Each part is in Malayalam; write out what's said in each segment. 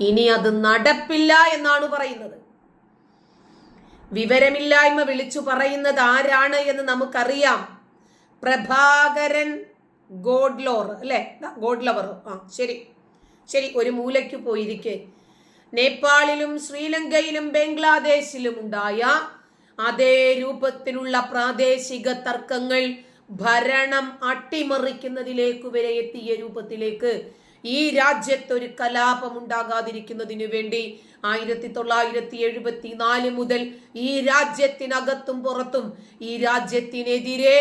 ഇനി അത് നടപ്പില്ല എന്നാണ് പറയുന്നത്. വിവരമില്ലായ്മ വിളിച്ചു പറയുന്നത് ആരാണ് എന്ന് നമുക്കറിയാം. പ്രഭാകരൻ ഗോഡ്ലോർ അല്ലെ? ഗോഡ്ലവർ. ആ ശരി. ശരി ഒരു മൂലയ്ക്ക് പോയിരിക്കെ. നേപ്പാളിലും ശ്രീലങ്കയിലും ബംഗ്ലാദേശിലും ഉണ്ടായ അതേ രൂപത്തിലുള്ള പ്രാദേശിക തർക്കങ്ങൾ ഭരണം അട്ടിമറിക്കുന്നതിലേക്ക് വരെ എത്തിയ രൂപത്തിലേക്ക് ഈ രാജ്യത്ത് ഒരു കലാപം ഉണ്ടാകാതിരിക്കുന്നതിനു വേണ്ടി ആയിരത്തി തൊള്ളായിരത്തി എഴുപത്തി നാല് മുതൽ ഈ രാജ്യത്തിനകത്തും പുറത്തും ഈ രാജ്യത്തിനെതിരെ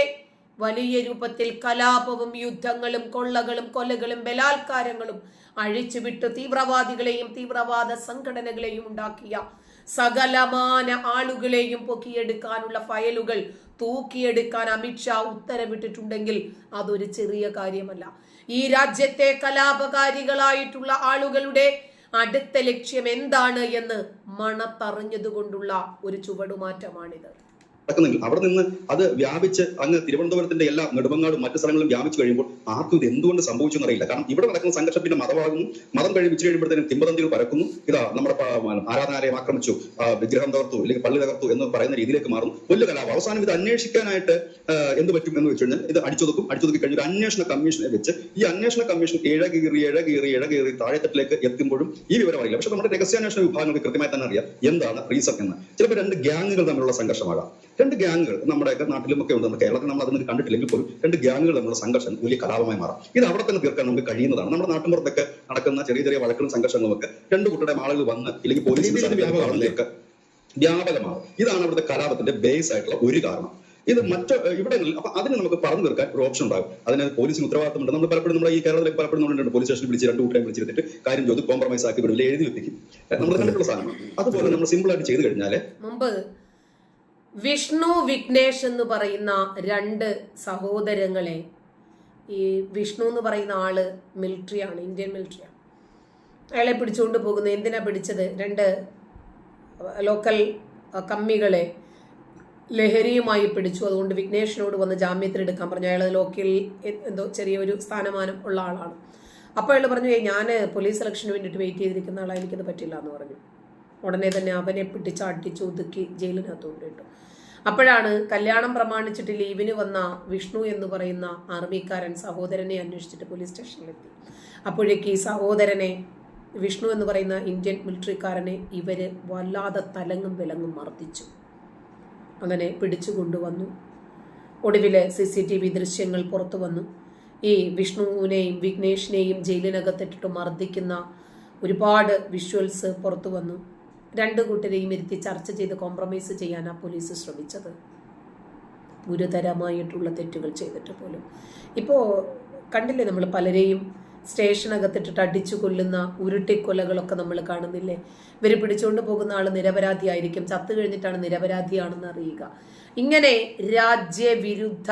വലിയ രൂപത്തിൽ കലാപവും യുദ്ധങ്ങളും കൊള്ളകളും കൊലകളും ബലാത്കാരങ്ങളും അഴിച്ചുവിട്ട് തീവ്രവാദികളെയും തീവ്രവാദ സംഘടനകളെയും ഉണ്ടാക്കിയ സകലമാന ആളുകളെയും പൊക്കിയെടുക്കാനുള്ള ഫയലുകൾ തൂക്കിയെടുക്കാൻ അമിത്ഷാ ഉത്തരവിട്ടിട്ടുണ്ടെങ്കിൽ അതൊരു ചെറിയ കാര്യമല്ല. ഈ രാജ്യത്തെ കലാപകാരികളായിട്ടുള്ള ആളുകളുടെ അടുത്ത ലക്ഷ്യം എന്താണ് എന്ന് മണത്തറിഞ്ഞതുകൊണ്ടുള്ള ഒരു ചുവടുമാറ്റമാണിത്. നടക്കുന്നെങ്കിൽ അവിടെ നിന്ന് അത് വ്യാപിച്ച് അങ്ങ് തിരുവനന്തപുരത്തിന്റെ എല്ലാ നെടുമങ്ങാടും മറ്റു സ്ഥലങ്ങളും വ്യാപിച്ചു കഴിയുമ്പോൾ ആർക്കും ഇത് എന്തുകൊണ്ട് സംഭവിച്ചു എന്നറിയില്ല കാരണം ഇവിടെ നടക്കുന്ന സംഘർഷം പിന്നെ മതമാകുന്നു മതം കഴിപ്പിച്ചു കഴിയുമ്പോഴത്തേനും കിംബദന്തികൾ പരക്കുന്നു. ഇതാ നമ്മുടെ ആരാധനാലയം ആക്രമിച്ചു. വിഗ്രഹം തകർത്തു അല്ലെങ്കിൽ പള്ളി തകർത്തു എന്ന് പറയുന്ന രീതിയിലേക്ക് മാറുന്നു. വലിയ കലാപം. അവസാനം ഇത് അന്വേഷിക്കാനായിട്ട് എന്ത് പറ്റും എന്ന് വെച്ച് കഴിഞ്ഞാൽ ഇത് അടിച്ചൊതുക്കും. അടിച്ചൊതുക്കി കഴിഞ്ഞ ഒരു അന്വേഷണ കമ്മീഷനെ വെച്ച് ഈ അന്വേഷണ കമ്മീഷൻ ഇഴകീറി ഇഴകീറി ഇഴകീറി താഴെത്തട്ടിലേക്ക് എത്തുമ്പോഴും ഈ വിവരം അറിയില്ല. പക്ഷെ നമ്മുടെ രഹസ്യാന്വേഷണ വിഭാഗങ്ങൾക്ക് കൃത്യമായി തന്നെ അറിയാം. എന്താണ് റീസൺ എന്ന്. ചിലപ്പോൾ രണ്ട് ഗ്യാങ്ങുകൾ തമ്മിലുള്ള സംഘർഷമാകാം. രണ്ട് ഗ്യാങ്ങുകൾ നമ്മുടെയൊക്കെ നാട്ടിലും ഒക്കെ ഉണ്ട് കേരളത്തിൽ നമ്മൾ അതിന് കണ്ടിട്ടില്ലെങ്കിൽ പോലും രണ്ട് ഗ്യാങ്ങുകൾ നമ്മുടെ സംഘർഷം വലിയ കലാപമായി മാറാം. ഇത് അവിടെ തന്നെ തീർക്കാൻ നമുക്ക് കഴിയുന്നതാണ്. നമ്മുടെ നാട്ടിൻപുറത്തൊക്കെ നടക്കുന്ന ചെറിയ ചെറിയ വഴക്കും സംഘർഷങ്ങളും ഒക്കെ രണ്ട് കുട്ടിയുടെ ആളുകൾ വന്ന് ഇല്ലെങ്കിൽ പോലീസ് ഇത് വ്യാപകമാണല്ലേ? വ്യാപകമാണ്. ഇതാണ് അവിടുത്തെ കലാപത്തിന്റെ ബേസ് ആയിട്ടുള്ള ഒരു കാരണം. ഇത് മറ്റ് ഇവിടങ്ങളിൽ അപ്പൊ അതിന് നമുക്ക് പറഞ്ഞു തീർക്കാൻ ഒരു ഓപ്ഷൻ ഉണ്ടാകും. അതിന് പോലീസിന് ഉത്തരവാദിത്തമുണ്ട്. നമ്മൾ പലപ്പോഴും നമ്മുടെ ഈ കേരളത്തിൽ പലപ്പോഴും നമ്മളുണ്ട് പോലീസ് സ്റ്റേഷനിൽ വിളിച്ച് രണ്ട് കൂട്ടരെ വിളിച്ചിരുന്നിട്ട് കാര്യം ചോദിച്ചു കോംപ്രമൈസ് ആക്കി വിടില്ല എഴുതി വെപ്പിക്കും. നമ്മൾ കണ്ടിട്ടുള്ള സാധനമാണ്. അതുപോലെ നമ്മൾ സിമ്പിൾ ആയിട്ട് ചെയ്തു കഴിഞ്ഞാൽ മുമ്പ് വിഷ്ണു വിഘ്നേഷ് എന്ന് പറയുന്ന രണ്ട് സഹോദരങ്ങളെ. ഈ വിഷ്ണു എന്ന് പറയുന്ന ആൾ മിലിറ്ററിയാണ് ഇന്ത്യൻ മിലിറ്ററിയാണ്. അയാളെ പിടിച്ചുകൊണ്ട് പോകുന്നത് എന്തിനാ പിടിച്ചത്? രണ്ട് ലോക്കൽ കമ്മികളെ ലഹരിയുമായി പിടിച്ചു. അതുകൊണ്ട് വിഘ്നേഷിനോട് വന്ന് ജാമ്യത്തിലെടുക്കാൻ പറഞ്ഞു. അയാൾ ലോക്കൽ എന്തോ ചെറിയൊരു സ്ഥാനമാനം ഉള്ള ആളാണ്. അപ്പോൾ അയാൾ പറഞ്ഞു ഞാൻ പോലീസ് സെലക്ഷന് വേണ്ടിയിട്ട് വെയിറ്റ് ചെയ്തിരിക്കുന്ന ആളാണ് എനിക്കത് പറ്റില്ല എന്ന് പറഞ്ഞു. ഉടനെ തന്നെ അവനെ പിടിച്ച് അടിച്ച് ഒതുക്കി ജയിലിനകത്ത് കൊണ്ടിട്ടു അപ്പോഴാണ് കല്യാണം പ്രമാണിച്ചിട്ട് ലീവിന് വന്ന വിഷ്ണു എന്ന് പറയുന്ന ആർമിക്കാരൻ സഹോദരനെ അന്വേഷിച്ചിട്ട് പോലീസ് സ്റ്റേഷനിലെത്തി. അപ്പോഴേക്ക് ഈ സഹോദരനെ വിഷ്ണു എന്ന് പറയുന്ന ഇന്ത്യൻ മിലിറ്ററിക്കാരനെ ഇവർ വല്ലാതെ തലങ്ങും വിലങ്ങും മർദ്ദിച്ചു. അങ്ങനെ പിടിച്ചു കൊണ്ടുവന്നു. ഒടുവിൽ സി സി ടി വി ദൃശ്യങ്ങൾ പുറത്തു വന്നു. ഈ വിഷ്ണുവിനെയും വിഘ്നേഷിനെയും ജയിലിനകത്തിട്ടിട്ട് മർദ്ദിക്കുന്ന ഒരുപാട് വിഷ്വൽസ് പുറത്തു വന്നു. രണ്ടു കൂട്ടരെയും ഇരുത്തി ചർച്ച ചെയ്ത് കോംപ്രമൈസ് ചെയ്യാനാ പോലീസ് ശ്രമിച്ചത്. ഗുരുതരമായിട്ടുള്ള തെറ്റുകൾ ചെയ്തിട്ട് പോലും. ഇപ്പോൾ കണ്ടില്ലേ നമ്മൾ പലരെയും സ്റ്റേഷനകത്തിട്ടിട്ട് അടിച്ചു കൊല്ലുന്ന ഉരുട്ടിക്കൊലകളൊക്കെ നമ്മൾ കാണുന്നില്ലേ? ഇവർ പിടിച്ചുകൊണ്ട് പോകുന്ന ആൾ നിരപരാധിയായിരിക്കും ചത്തു കഴിഞ്ഞിട്ടാണ് നിരപരാധിയാണെന്ന് അറിയുക. ഇങ്ങനെ രാജ്യവിരുദ്ധ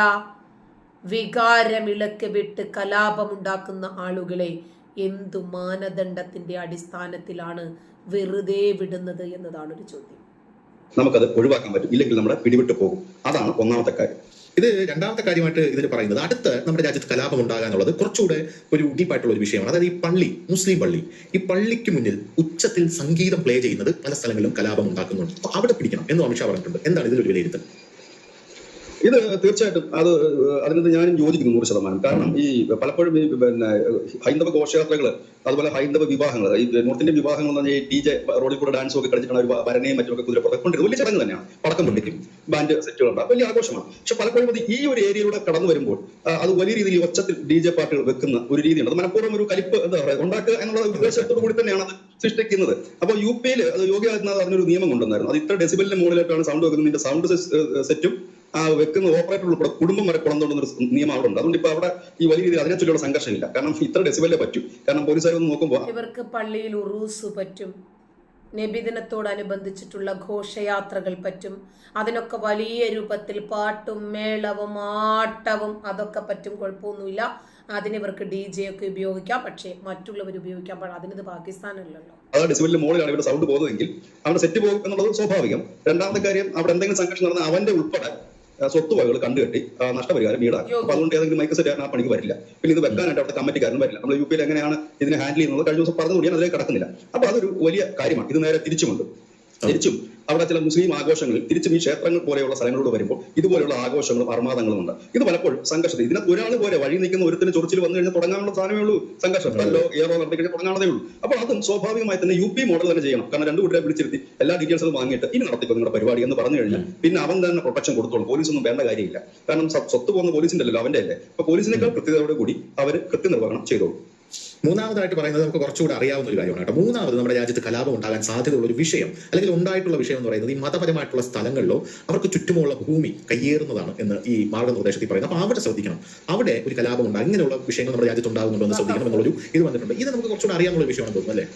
വികാരമിളക്ക് വിട്ട് കലാപമുണ്ടാക്കുന്ന ആളുകളെ എന്തു മാനദണ്ഡത്തിന്റെ അടിസ്ഥാനത്തിലാണ് വെറുതെ വിടുന്നത് എന്നതാണ് ഒരു ചോദ്യം. നമുക്കത് ഒഴിവാക്കാൻ പറ്റും. ഇല്ലെങ്കിൽ നമ്മുടെ പിടിവിട്ട് പോകും. അതാണ് ഒന്നാമത്തെ കാര്യം. ഇത് രണ്ടാമത്തെ കാര്യമായിട്ട് ഇതിൽ പറയുന്നത് അടുത്ത് നമ്മുടെ രാജ്യത്ത് കലാപം ഉണ്ടാകാനുള്ളത് കുറച്ചുകൂടെ ഒരു ഡീപ്പായിട്ടുള്ള ഒരു വിഷയമാണ്. അതായത് ഈ പള്ളി മുസ്ലിം പള്ളി. ഈ പള്ളിക്ക് മുന്നിൽ ഉച്ചത്തിൽ സംഗീതം പ്ലേ ചെയ്യുന്നത് പല സ്ഥലങ്ങളിലും കലാപം ഉണ്ടാക്കുന്നുണ്ട്. അപ്പൊ അവിടെ പിടിക്കണം എന്ന് അമിത്ഷാ പറഞ്ഞിട്ടുണ്ട്. എന്താണ് ഇതിലൊരു വിലയിരുത്തൽ? ഇത് തീർച്ചയായിട്ടും അത് അതിനകത്ത് ഞാനും യോജിക്കുന്നു നൂറ് ശതമാനം. കാരണം ഈ പലപ്പോഴും ഈ പിന്നെ ഹൈന്ദവ ഘോഷയാത്രകൾ അതുപോലെ ഹൈന്ദവ വിവാഹങ്ങൾ ഈ നോർത്ത് ഇന്ത്യൻ വിവാഹങ്ങൾ എന്ന് പറഞ്ഞാൽ ഡി ജെ റോഡിൽ കൂടെ ഡാൻസും ഒക്കെ കളിച്ചിട്ടാണ് ഒരു വരനെയും മറ്റുമൊക്കെ കുതിര കൊണ്ടിരുന്നത് വലിയ ചടങ്ങ് തന്നെയാണ്. പടക്കം പൊട്ടിക്കും. ബാൻഡ് സെറ്റുകളുണ്ട്. വലിയ ആഘോഷമാണ്. പക്ഷെ പലപ്പോഴും അത് ഈ ഒരു ഏരിയയിലൂടെ കടന്നു വരുമ്പോൾ അത് വലിയ രീതിയിൽ ഒച്ചത്തിൽ ഡി ജെ പാർട്ടികൾ വെക്കുന്ന ഒരു രീതിയുണ്ട്. അത് മനഃപൂർവം ഒരു കലിപ്പ് എന്താ പറയുക ഉണ്ടാക്കുക എന്നുള്ള ഉദ്ദേശത്തോടു കൂടി തന്നെയാണ് അത് സൃഷ്ടിക്കുന്നത്. അപ്പോൾ യു പിയിൽ യോഗി ആദിത്യനാഥ് അതിനൊരു നിയമം കൊണ്ടുവന്നായിരുന്നു. അത് ഇത്ര ഡെസിബലിന്റെ മുകളിലായിട്ടാണ് സൗണ്ട് വെക്കുന്നത്. സൗണ്ട് സെറ്റും ആ വെക്കുന്ന ഓപ്പറേറ്റർ ഉൾപ്പെടെ കുടുംബം വരെ കുളന്തോണ്ടുന്ന ഒരു നിയമം അവിടെ ഉണ്ട് അതുകൊണ്ട് ഇപ്പൊ അവിടെ ഈ വലിയ രീതിയിൽ അതിനെ ചൊല്ലിയുള്ള സംഘർഷമില്ല. കാരണം ഇത്ര ഡെസിബലേ പറ്റൂ. കാരണം പോലീസുകാർ ഒന്ന് നോക്കുമ്പോൾ ഇവർക്ക് പള്ളിയിൽ ഉറൂസ് പറ്റും. നബിദിനത്തോടനുബന്ധിച്ചിട്ടുള്ള ഘോഷയാത്രകൾ പറ്റും. അതിനൊക്കെ വലിയ രൂപത്തിൽ പാട്ടും മേളവും ആട്ടവും അതൊക്കെ പറ്റും. കുഴപ്പമൊന്നുമില്ല. അതിന് ഇവർക്ക് ഡി ജെ ഒക്കെ ഉപയോഗിക്കാം. പക്ഷേ മറ്റുള്ളവർ ഉപയോഗിക്കാൻ പാടില്ല. അതിനിത് പാകിസ്ഥാനല്ലല്ലോ. അത് ഡെസിബലിന്റെ മുകളിലാണ് ഇവിടെ സൗണ്ട് പോകുന്നതെങ്കിൽ അവിടെ സെറ്റ് പോകും എന്നുള്ളത് സ്വാഭാവികം. രണ്ടാമത്തെ കാര്യം അവിടെ എന്തെങ്കിലും സംഘർഷം നടന്നാൽ അവന്റെ ഉൾപ്പെടെ സ്വത്തുവകകൾ കണ്ടുകെട്ടി നഷ്ടപരിഹാരം ഈടാക്കും. അപ്പൊ അതുകൊണ്ട് ഏതെങ്കിലും മൈക്ക് സെറ്റ് ആ പണിക്ക് വരില്ല. പിന്നെ ഇത് വെക്കാനായിട്ട് അവിടുത്തെ കമ്മിറ്റിക്കാരനും വരില്ല. നമ്മൾ യു പിയിൽ എങ്ങനെയാണ് ഇതിനെ ഹാൻഡിൽ ചെയ്യുന്നത് കഴിഞ്ഞ ദിവസം പറഞ്ഞു കൂടിയാൽ അതിലേക്ക് കടക്കുന്നില്ല. അപ്പൊ അതൊരു വലിയ കാര്യമാണ്. ഇത് നേരെ തിരിച്ചുമുണ്ട് തിരിച്ചും അവിടെ ചില മുസ്ലിം ആഘോഷങ്ങൾ തിരിച്ചും ഈ ക്ഷേത്രങ്ങൾ പോലെയുള്ള സ്ഥലങ്ങളോട് വരുമ്പോൾ ഇതുപോലെയുള്ള ആഘോഷങ്ങളും അർമാദങ്ങളും ഉണ്ട്. ഇത് പലപ്പോഴും സംഘർഷത്തിൽ ഇതിനെ ഒരാൾ പോലെ വഴി നിൽക്കുന്ന ഒരുത്തിന് ചൊറിച്ചിൽ വന്നു കഴിഞ്ഞാൽ തുടങ്ങാനുള്ള സാധനമേ ഉള്ളൂ. സംഘർഷം അല്ലോ ഏറോ നടത്തി കഴിഞ്ഞാൽ തുടങ്ങാനതേ ഉള്ളൂ. അപ്പോൾ അതും സ്വാഭാവികമായി തന്നെ യു പി മോഡൽ തന്നെ ചെയ്യണം. കാരണം രണ്ടു കൂട്ടരെ വിളിച്ചിരുത്തി എല്ലാ ഡീറ്റെയിൽസും വാങ്ങിയിട്ട് ഇനി നടത്തിക്കോ നിങ്ങളുടെ പരിപാടി എന്ന് പറഞ്ഞു കഴിഞ്ഞാൽ പിന്നെ അവൻ തന്നെ പ്രൊട്ടക്ഷൻ കൊടുത്തോളും. പോലീസൊന്നും വേണ്ട കാര്യമില്ല. കാരണം സ്വത്ത് പോകുന്ന പോലീസിന്റെ അല്ലല്ലോ അവന്റെ അല്ലേ? അപ്പൊ പോലീസിനേക്കാൾ കൃത്യതയോടെ കൂടി അവർ കൃത്യനിർവഹണം ചെയ്തോളും. മൂന്നാമതായിട്ട് പറയുന്നത് നമുക്ക് കുറച്ചുകൂടി അറിയാവുന്ന ഒരു കാര്യമാണ് കേട്ടോ. മൂന്നാമത് നമ്മുടെ രാജ്യത്ത് കലാപം ഉണ്ടാകാൻ സാധ്യതയുള്ള ഒരു വിഷയം അല്ലെങ്കിൽ ഉണ്ടായിട്ടുള്ള വിഷയം എന്ന് പറയുന്നത് ഈ മതപരമായിട്ടുള്ള സ്ഥലങ്ങളിലോ അവർക്ക് ചുറ്റുമുള്ള ഭൂമി കയ്യേറുന്നതാണ് എന്ന് ഈ മാർഗനിർദ്ദേശത്തിൽ പറയുന്നത്. അപ്പൊ അവിടെ ശ്രദ്ധിക്കണം. അവിടെ ഒരു കലാപം ഉണ്ടാകും. ഇങ്ങനെയുള്ള വിഷയങ്ങൾ നമ്മുടെ രാജ്യത്ത് ഉണ്ടാകുന്നുണ്ടോ എന്ന് ശ്രദ്ധിക്കണം എന്നുള്ളൊരു ഇത് വന്നിട്ടുണ്ട്. ഇത് നമുക്ക് കുറച്ചുകൂടി അറിയാവുന്ന ഒരു വിഷയമാണ് തോന്നുന്നു അല്ലേ?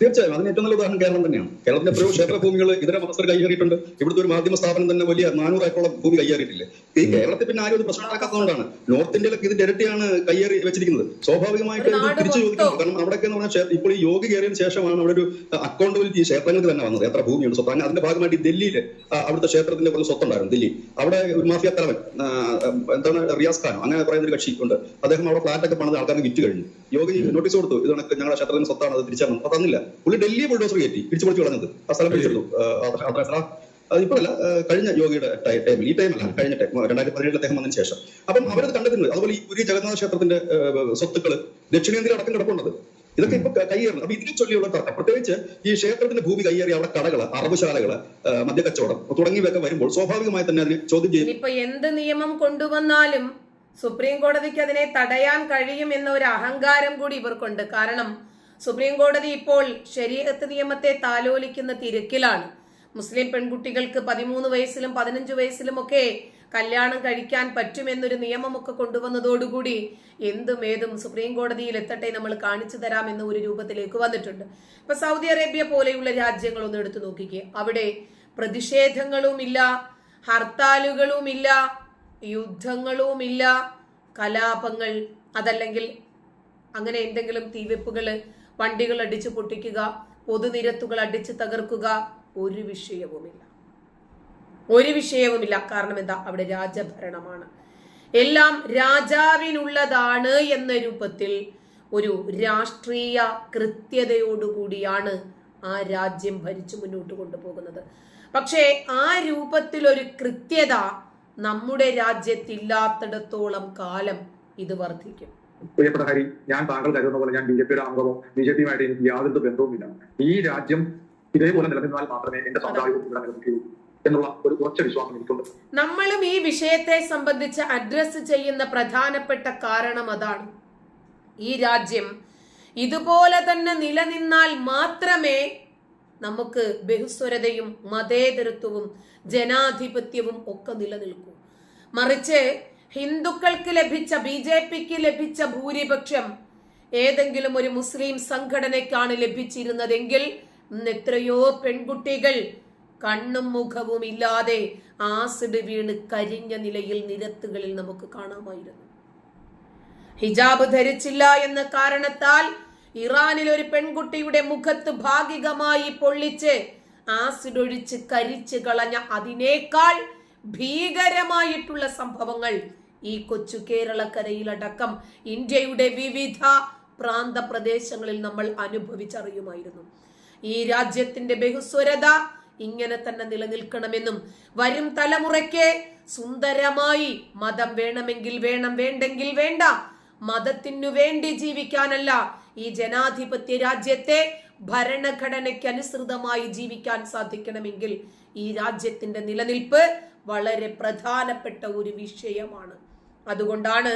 തീർച്ചയായും. അതിന് ഏറ്റവും നല്ല ഉദാഹരണം കേരളം തന്നെയാണ്. കേരളത്തിന്റെ എത്രയോ ക്ഷേത്ര ഭൂമികൾ ഇതര മതസ്ഥർ കൈയേറിയിട്ടുണ്ട്. ഇവിടുത്തെ ഒരു മാധ്യമ സ്ഥാപനം തന്നെ വലിയ നാനൂറ് ഏക്കറോളം ഭൂമി കൈയേറിയിട്ടില്ല? ഈ കേരളത്തിൽ പിന്നെ ആരും ഒരു പ്രശ്നം ഉണ്ടാക്കാത്തതുകൊണ്ടാണ് നോർത്ത് ഇന്ത്യയിലൊക്കെ ഇതിന്റെ ഇരട്ടിയാണ് കൈയേറി വെച്ചിരിക്കുന്നത്. സ്വാഭാവികമായിട്ട് തിരിച്ചു ചോദിക്കുന്നത് കാരണം അവിടെയൊക്കെ എന്ന് പറഞ്ഞാൽ ഇപ്പോൾ ഈ യോഗി കയറിയതിനു ശേഷമാണ് അവിടെ ഒരു അക്കൗണ്ടബിലിറ്റി ക്ഷേത്രങ്ങൾക്ക് തന്നെ വന്നത്. എത്ര ഭൂമിയുണ്ട്. സ്വത്ത്. അങ്ങനെ അതിന്റെ ഭാഗമായിട്ട് ഈ ഡൽഹിയിൽ അവിടുത്തെ ക്ഷേത്രത്തിന്റെ കുറച്ച് സ്വത്തുണ്ടായിരുന്നു ദില്ലി അവിടെ ഒരു മാഫിയ തലവൻ എന്താണ് റിയാസ് ഖാനോ അങ്ങനെ പറയുന്ന ഒരു കക്ഷി ഉണ്ട്. അദ്ദേഹം അവിടെ ഫ്ലാറ്റ് ഒക്കെ പണിത് ആൾക്കാർക്ക് വിറ്റ് കഴിഞ്ഞു. യോഗി നോട്ടീസ് കൊടുത്തു. ഇതൊക്കെ ഞങ്ങളുടെ ക്ഷേത്രത്തിന് സ്വത്താണ് അത് തിരിച്ചറിഞ്ഞു. അപ്പൊ തന്നില്ല. പുള്ളി ഡൽഹി ബുൾഡോസർ കയറ്റി പിടിച്ചു പൊളിച്ച് കളഞ്ഞത് ആ സ്ഥലം പിടിച്ചെടുത്തു. ഇപ്പോഴല്ല കഴിഞ്ഞ യോഗിയുടെ ടൈ- ടൈമിൽ ഈ ടൈമല്ല കഴിഞ്ഞ ടൈം രണ്ടായിരത്തി പതിനേഴിൽ അദ്ദേഹം വന്നതിന് ശേഷം. അപ്പം അവരത് കണ്ടെത്തുന്നത് അതുപോലെ ഈ പുരി ജഗന്നാഥ ക്ഷേത്രത്തിന്റെ സ്വത്തുക്കൾ ദക്ഷിണേന്ത്യയിൽ അടക്കം കിടപ്പുണ്ടത് ഇതൊക്കെ ഇപ്പൊ കൈയേറുന്നത് അപ്പൊ ഇതിനെ ചൊല്ലിയുള്ള തർക്കം പ്രത്യേകിച്ച് ഈ ക്ഷേത്രത്തിന്റെ ഭൂമി കൈയേറി അവിടെ കടകൾ അറബുശാലകൾ മദ്യക്കച്ചവടം തുടങ്ങിയവയൊക്കെ വരുമ്പോൾ സ്വാഭാവികമായി തന്നെ അതിന് ചോദ്യം ചെയ്യും. ഇപ്പൊ എന്ത് നിയമം കൊണ്ടുവന്നാലും സുപ്രീം കോടതിക്ക് അതിനെ തടയാൻ കഴിയും എന്ന ഒരു അഹങ്കാരം കൂടി ഇവർക്കുണ്ട്. കാരണം സുപ്രീം കോടതി ഇപ്പോൾ ശരീരത്ത് നിയമത്തെ താലോലിക്കുന്ന തിരക്കിലാണ്. മുസ്ലിം പെൺകുട്ടികൾക്ക് പതിമൂന്ന് വയസ്സിലും പതിനഞ്ച് വയസ്സിലും ഒക്കെ കല്യാണം കഴിക്കാൻ പറ്റുമെന്നൊരു നിയമമൊക്കെ കൊണ്ടുവന്നതോടുകൂടി എന്തും ഏതും സുപ്രീം കോടതിയിൽ എത്തട്ടെ നമ്മൾ കാണിച്ചു തരാം എന്ന ഒരു രൂപത്തിലേക്ക് വന്നിട്ടുണ്ട്. ഇപ്പൊ സൗദി അറേബ്യ പോലെയുള്ള രാജ്യങ്ങൾ ഒന്ന് എടുത്തു നോക്കിക്കേ. അവിടെ പ്രതിഷേധങ്ങളുമില്ല ഹർത്താലുകളുമില്ല യുദ്ധങ്ങളുമില്ല കലാപങ്ങൾ അതല്ലെങ്കിൽ അങ്ങനെ എന്തെങ്കിലും തീവെപ്പുകൾ വണ്ടികൾ അടിച്ചു പൊട്ടിക്കുക പൊതുനിരത്തുകൾ അടിച്ചു തകർക്കുക ഒരു വിഷയവുമില്ല. ഒരു വിഷയവുമില്ല. കാരണം എന്താ? അവിടെ രാജഭരണമാണ്. എല്ലാം രാജാവിനുള്ളതാണ് എന്ന രൂപത്തിൽ ഒരു രാഷ്ട്രീയ കൃത്യതയോടുകൂടിയാണ് ആ രാജ്യം ഭരിച്ചു മുന്നോട്ട് കൊണ്ടുപോകുന്നത്. പക്ഷേ ആ രൂപത്തിൽ ഒരു കൃത്യത നമ്മുടെ രാജ്യത്തില്ലാത്തിടത്തോളം കാലം ഇത് വർദ്ധിക്കും. പ്രിയപ്പെട്ട ഹരി ഞാൻ താങ്കൾ കരുതുന്ന പോലെ ഞാൻ ബി ജെ പിയുടെ അംഗമോ ബി ജെ പിയുമായിട്ട് എനിക്ക് യാതൊരു ബന്ധവുമില്ല. ഈ രാജ്യം ഇതേപോലെ നിലനിന്നാൽ മാത്രമേ എന്റെ സമുദായവും ഇവിടെ നിലനിൽക്കൂ എന്നുള്ള ഒരു ഉറച്ച വിശ്വാസം എനിക്കുണ്ട്. നമ്മളും ഈ വിഷയത്തെ സംബന്ധിച്ച് അഡ്രസ് ചെയ്യുന്ന പ്രധാനപ്പെട്ട കാരണം അതാണ്. ഈ രാജ്യം ഇതുപോലെ തന്നെ നിലനിന്നാൽ മാത്രമേ നമുക്ക് ബഹുസ്വരതയും മതേതരത്വവും ജനാധിപത്യവും ഒക്കെ നിലനിൽക്കൂ. മറിച്ച് ഹിന്ദുക്കൾക്ക് ലഭിച്ച ബി ജെ പിക്ക് ലഭിച്ച ഭൂരിപക്ഷം ഏതെങ്കിലും ഒരു മുസ്ലിം സംഘടനയ്ക്കാണ് ലഭിച്ചിരുന്നതെങ്കിൽ എത്രയോ പെൺകുട്ടികൾ കണ്ണും മുഖവും ഇല്ലാതെ ആസിഡ് വീണ് കരിഞ്ഞ നിലയിൽ നിരത്തുകളിൽ നമുക്ക് കാണാമായിരുന്നു. ഹിജാബ് ധരിച്ചില്ല എന്ന കാരണത്താൽ ഇറാനിൽ ഒരു പെൺകുട്ടിയുടെ മുഖത്ത് ഭാഗികമായി പൊള്ളിച്ച് ആസിഡ് ഒഴിച്ച് കരിച്ച് കളഞ്ഞ അതിനേക്കാൾ ഭീകരമായിട്ടുള്ള സംഭവങ്ങൾ ഈ കൊച്ചു കേരളക്കരയിലടക്കം ഇന്ത്യയുടെ വിവിധ പ്രാന്ത പ്രദേശങ്ങളിൽ നമ്മൾ അനുഭവിച്ചറിയുമായിരുന്നു. ഈ രാജ്യത്തിന്റെ ബഹുസ്വരത ഇങ്ങനെ തന്നെ നിലനിൽക്കണമെന്നും വരും തലമുറയ്ക്ക് സുന്ദരമായി മതം വേണമെങ്കിൽ വേണം വേണ്ടെങ്കിൽ വേണ്ട. മതത്തിനു വേണ്ടി ജീവിക്കാനല്ല ഈ ജനാധിപത്യ രാജ്യത്തെ ഭരണഘടനയ്ക്ക് അനുസൃതമായി ജീവിക്കാൻ സാധിക്കണമെങ്കിൽ ഈ രാജ്യത്തിന്റെ നിലനിൽപ്പ് വളരെ പ്രധാനപ്പെട്ട ഒരു വിഷയമാണ്. അതുകൊണ്ടാണ്